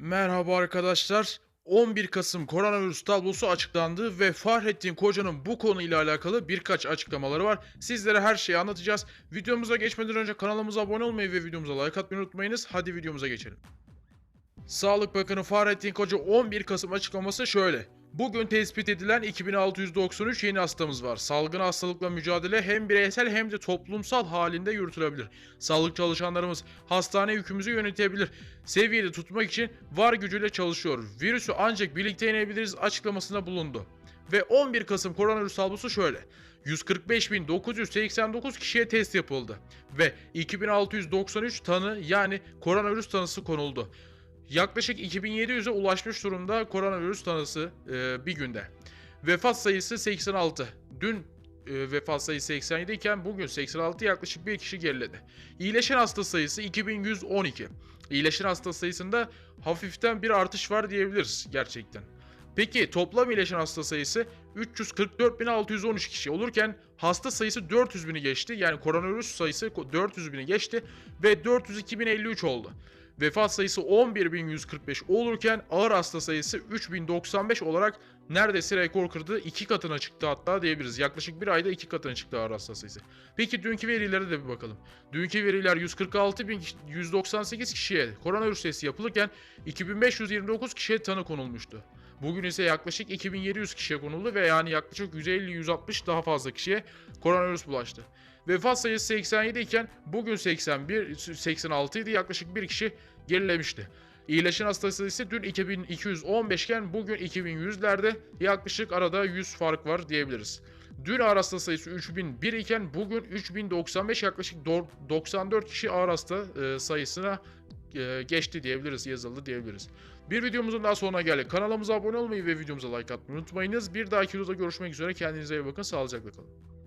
Merhaba arkadaşlar. 11 Kasım koronavirüs tablosu açıklandı ve Fahrettin Koca'nın bu konuyla alakalı birkaç açıklamaları var. Sizlere her şeyi anlatacağız. Videomuza geçmeden önce kanalımıza abone olmayı ve videomuza like atmayı unutmayınız. Hadi videomuza geçelim. Sağlık Bakanı Fahrettin Koca 11 Kasım açıklaması şöyle. Bugün tespit edilen 2693 yeni hastamız var. Salgın hastalıkla mücadele hem bireysel hem de toplumsal halinde yürütülebilir. Sağlık çalışanlarımız hastane yükümüzü yönetebilir. Seviyede tutmak için var gücüyle çalışıyor. Virüsü ancak birlikte yenebiliriz açıklamasında bulundu. Ve 11 Kasım koronavirüs tablosu şöyle. 145.989 kişiye test yapıldı ve 2693 tanı yani koronavirüs tanısı konuldu. Yaklaşık 2700'e ulaşmış durumda koronavirüs tanısı e, bir günde. Vefat sayısı 86. Dün e, vefat sayısı 87 iken bugün 86 yaklaşık bir kişi geriledi. İyileşen hasta sayısı 2112. İyileşen hasta sayısında hafiften bir artış var diyebiliriz gerçekten. Peki toplam iyileşen hasta sayısı 344.613 kişi olurken hasta sayısı 400.000'i geçti. Yani koronavirüs sayısı 400.000'i geçti ve 402.053 oldu. Vefat sayısı 11.145 olurken ağır hasta sayısı 3.095 olarak neredeyse rekor kırdı. iki katına çıktı hatta diyebiliriz. Yaklaşık bir ayda iki katına çıktı ağır hasta sayısı. Peki dünkü verilere de bir bakalım. Dünkü veriler 146.198 kişiye koronavirüs testi yapılırken 2529 kişiye tanı konulmuştu. Bugün ise yaklaşık 2700 kişiye konuldu ve yani yaklaşık 150-160 daha fazla kişiye koronavirüs bulaştı. Vefat sayısı 87 iken bugün 81, 86 idi yaklaşık bir kişi gerilemişti. İyileşen hasta sayısı dün 2215 iken bugün 2100'lerde yaklaşık arada 100 fark var diyebiliriz. Dün ağır hasta sayısı 3001 iken bugün 3095 yaklaşık do- 94 kişi ağır hasta e, sayısına e, geçti diyebiliriz, yazıldı diyebiliriz. Bir videomuzun daha sonuna geldik. Kanalımıza abone olmayı ve videomuza like atmayı unutmayınız. Bir dahaki videoda görüşmek üzere. Kendinize iyi bakın. Sağlıcakla kalın.